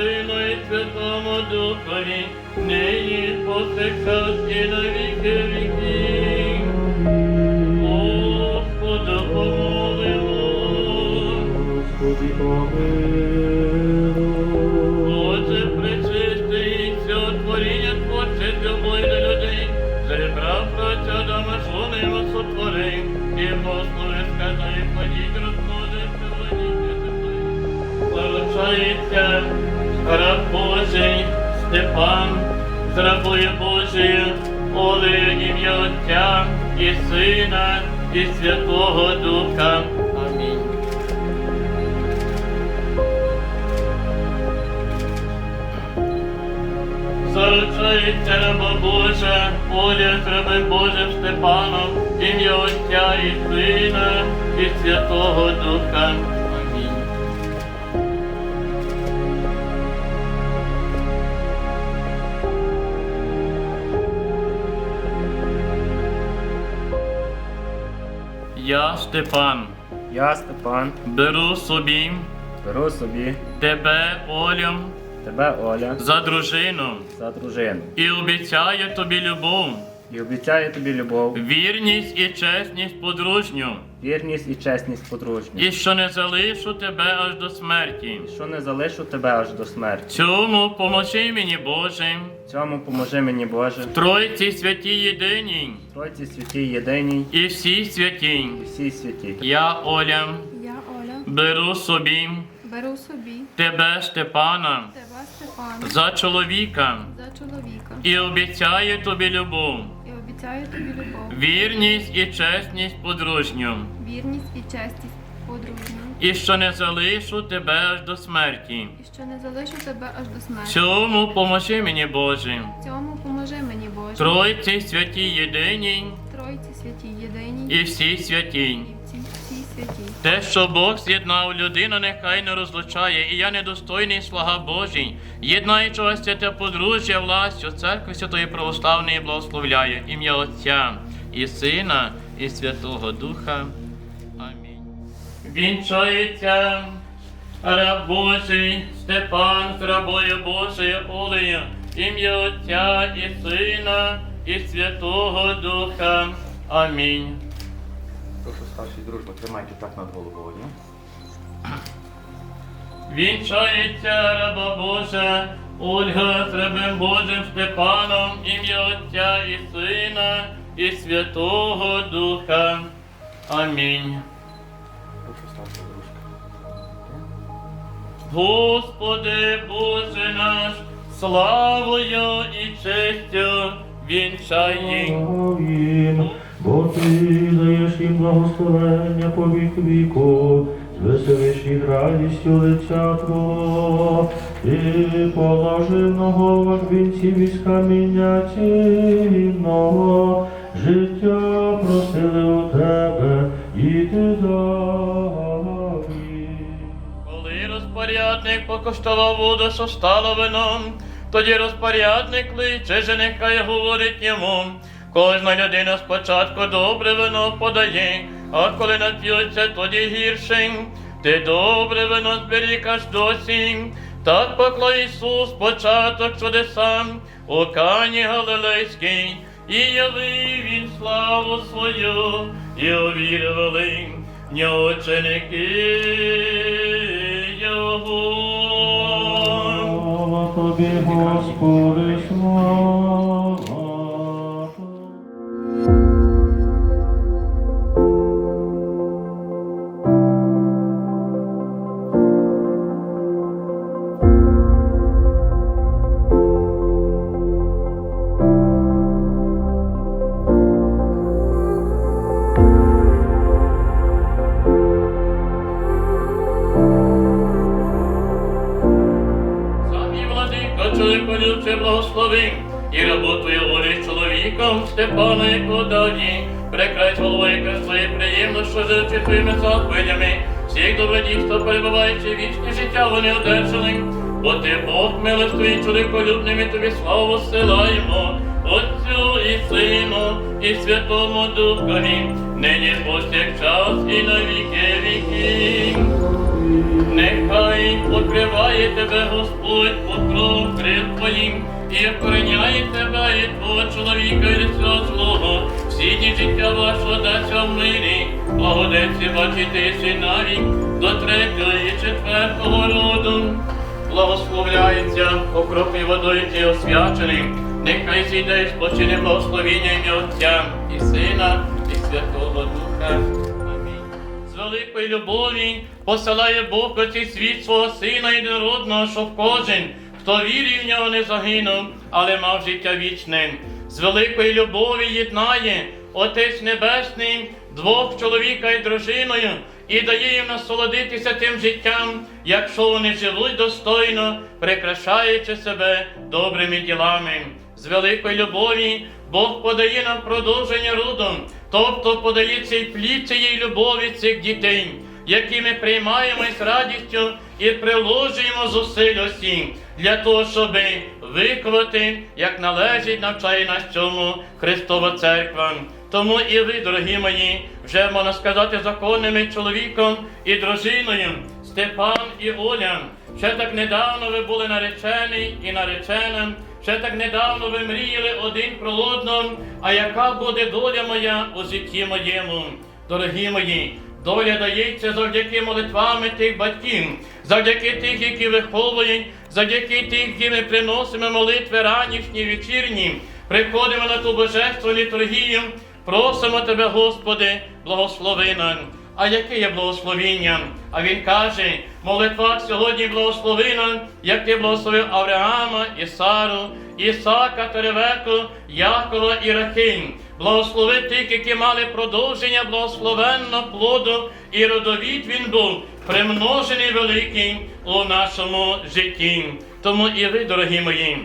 Сину і Святому Духові, нині повсякчас і на віки віків. Господу помолимо. Господи, помилуй. Отже, причистий все творіння творче любові до людей, жеребра праця Адама, що ним сотворив, і ходіть, розходиться, владійте землею. Заручається раб Божий Степан, з рабою Божою, ім'я Отця і Сина, і Святого Духа. Амінь. Заручається раба Божа, Оля з Божим Степаном, ім'я Отця і Сина, і Святого Духа. Я, Степан, Я, Степан, беру собі беру собі тебе, Олю, тебе, Оля, за дружину. за дружину. І обіцяю тобі любов. І обіцяю тобі любов, Вірність і чесність подружню, вірність і чесність подружню, і що не залишу тебе аж до смерті. що не залишу тебе аж до смерті. Цьому поможи мені, Боже, Цьому поможи мені, Боже, Тройці святій єдиній Тройці святій єдиній і всій святій. і всій святі. Я, Оля, Я Оля. Беру собі. Беру собі. Тебе, Степана, тебе Степана за чоловіка. За чоловіка. І обіцяю тобі любов, і обіцяю тобі любов, вірність і чесність подружню, вірність і честість подружню, і що не залишу тебе аж до смерті. і що не залишу тебе аж до смерті. Цьому поможи мені, Боже. Цьому поможи мені, Боже. Тройці святій єдиній Тройці святі єдині. І всі, всі святі. Те, що Бог з'єднав людину, нехай не розлучає, і я недостойний слуга Божий, єднаючого святе подружжя властю церкви Святої Православної благословляю ім'я Отця і Сина, і Святого Духа. Амінь. Вінчається раб Божий Степан з рабою Божою Олею, ім'я Отця і Сина, і Святого Духа. Амінь. Прошу старший дружба, тримайте так над головою. Вінчається раба Божа, Ольга з Божим Степаном, ім'я Отця і Сина, і Святого Духа. Амінь. Прошу старший дружка. Господи Боже наш, славою і честю вінчай бо ти даєш їм благословення по вік віку, звеселиш їх радістю лиця Твого, ти положив на головах вінців із каміння цінного, життя просили у тебе, і ти дав. Коли розпорядник покоштував воду, що стало вином, тоді розпорядник кличе женика і говорить йому. Кожна людина спочатку добре вино подає, а коли нап'ються, тоді гірше. Ти добре вино зберіг аж досі. Так поклав Ісус початок чудесам у Кані Галилейській, і явив він славу свою, і увірували в нього ученики тобі, Господи, слава. Приємно, що живчи твоїми заповідями, всіх добродій, хто перебуваючи вічне життя, вони одержали. Бо ти Бог милостивий, чоловіколюбним, і тобі славу силаємо, Отцю і Сину, і Святому Духові, нині повсякчас і на віки віки. Нехай покриває тебе Господь покров крил твоїм, і охороняє тебе і твого чоловіка і всього злого, всі дні життя вашого даться в мирі, благодеться бачити си навіть до третього і четвертого роду. Благословляється окропі водою ті освячений, нехай зійде і спочине благословіння ім'я Отця і Сина, і Святого Духа. З великої любові посилає Бог у світ свого Сина єдинородного, щоб кожен, хто вірив в нього, не загинув, але мав життя вічне. З великої любові єднає Отець Небесний двох чоловіка і дружиною і дає їм насолодитися тим життям, якщо вони живуть достойно, прикрашаючи себе добрими ділами. З великої любові Бог подає нам продовження роду, тобто подає цей плід цієї любові цих дітей, які ми приймаємо із радістю і приложуємо зусиль усі для того, щоб виконати, як належить, навчає нас цьому Христова Церква. Тому і ви, дорогі мої, вже можна сказати законними чоловіком і дружиною, Степан і Оля. Ще так недавно ви були наречені і наречена, ще так недавно ви мріяли один про одного, а яка буде доля моя у житті моєму, дорогі мої. Доля дається завдяки молитвами тих батьків, завдяки тих, які виховують, завдяки тих, які ми приносимо молитви ранішні, вечірні, приходимо на ту божественну літургію, просимо Тебе, Господи, благослови нам. А яке є благословіння? А він каже, молитва сьогодні благослови як ти благословив Авраама, і Сару, Ісака, Теревеку, Якова і Рахим. Благослови тих, які мали продовження благословенно плоду, і родовід він був примножений великий у нашому житті. Тому і ви, дорогі мої,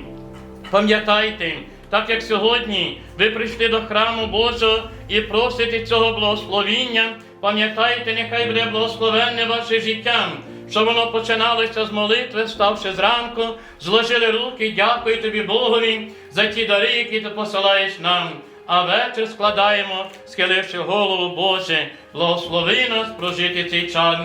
Пам'ятайте, так як сьогодні ви прийшли до храму Божого і просите цього благословіння, пам'ятайте, нехай буде благословенне ваше життя, щоб воно починалося з молитви, ставши зранку, зложили руки, дякую тобі Богові за ті дари, які ти посилаєш нам. А вечір складаємо, схиливши голову Боже, благослови нас прожити цей час.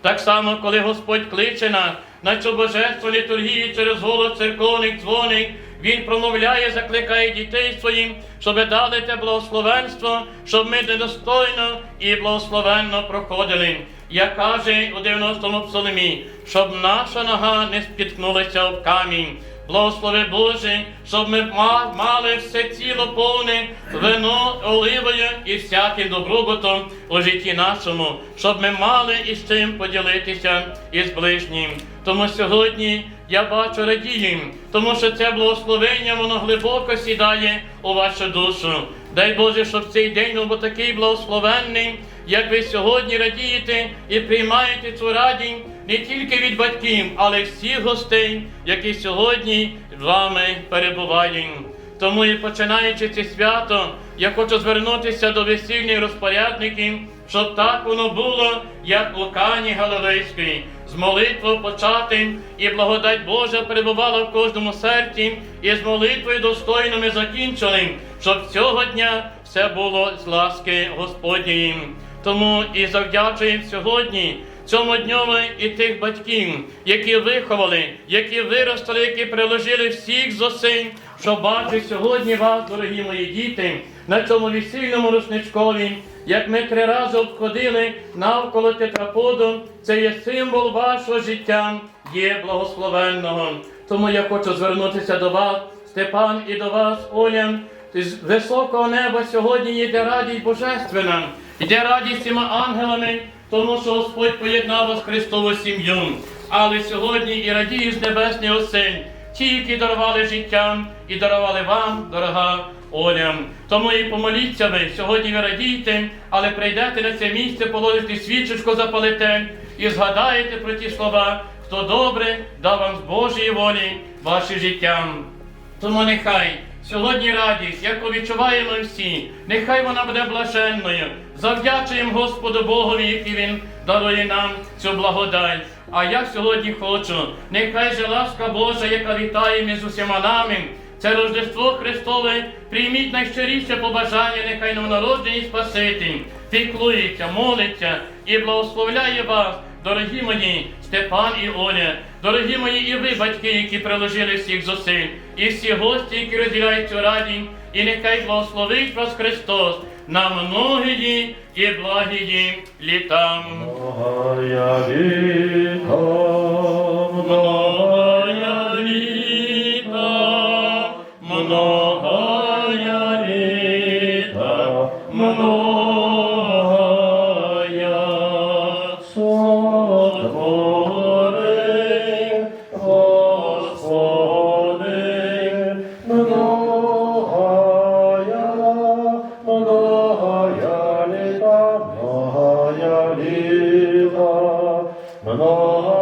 Так само, коли Господь кличе нас на цю божественну літургію через голос церковних дзвоник, Він промовляє, закликає дітей своїм, щоб дали те благословенство, щоб ми недостойно і благословенно проходили. Як каже у 90-му псалмі, щоб наша нога не спіткнулася об камінь. Благослови Боже, щоб ми мали все тіло повне вино оливою і всяким добробутом у житті нашому, щоб ми мали із чим поділитися із ближнім. Тому сьогодні я бачу радію, тому що це благословення воно глибоко сідає у вашу душу. Дай Боже, щоб цей день був такий благословенний, як ви сьогодні радієте і приймаєте цю радість не тільки від батьків, але й всіх гостей, які сьогодні з вами перебувають. Тому і починаючи це свято, я хочу звернутися до весільних розпорядників, щоб так воно було, як у Кані Галилейській, з молитвою почати, і благодать Божа перебувала в кожному серці, і з молитвою достойно ми закінчили, щоб цього дня все було з ласки Господньої. Тому і завдячуємо сьогодні цьому дньові і тих батьків, які виховали, які виростили, які приложили всіх зусиль, що бачу сьогодні вас, дорогі мої діти, на цьому весільному рушничкові, як ми три рази обходили навколо тетраподу, це є символ вашого життя, є благословенного. Тому я хочу звернутися до вас, Степан, і до вас, Оля. З високого неба сьогодні йде радість божественна, йде радість цими ангелами, тому що Господь поєднав вас Христову сім'ю. Але сьогодні і радіє з небесний осель, ті, які дарували життя і дарували вам, дорога Оля. Тому і помоліться ви, сьогодні ви радійте, але прийдете на це місце, положите свічечку запалите і згадаєте про ті слова, хто добре дав вам з Божої волі ваше життя. Тому нехай сьогодні радість, яку відчуваємо всі, нехай вона буде блаженною. Завдячуємо Господу Богові, який Він дарує нам цю благодать. А я сьогодні хочу, нехай же ласка Божа, яка вітає між усіма нами, це Рождество Христове, прийміть найщиріше побажання, нехай новонароджений Спаситель, піклується, молиться і благословляє вас, дорогі мої Степан і Оля, дорогі мої і ви, батьки, які приложили всіх зусиль, і всі гості, які розділяють цю радість, і нехай благословить вас Христос на многії і благії літа. Многая Mano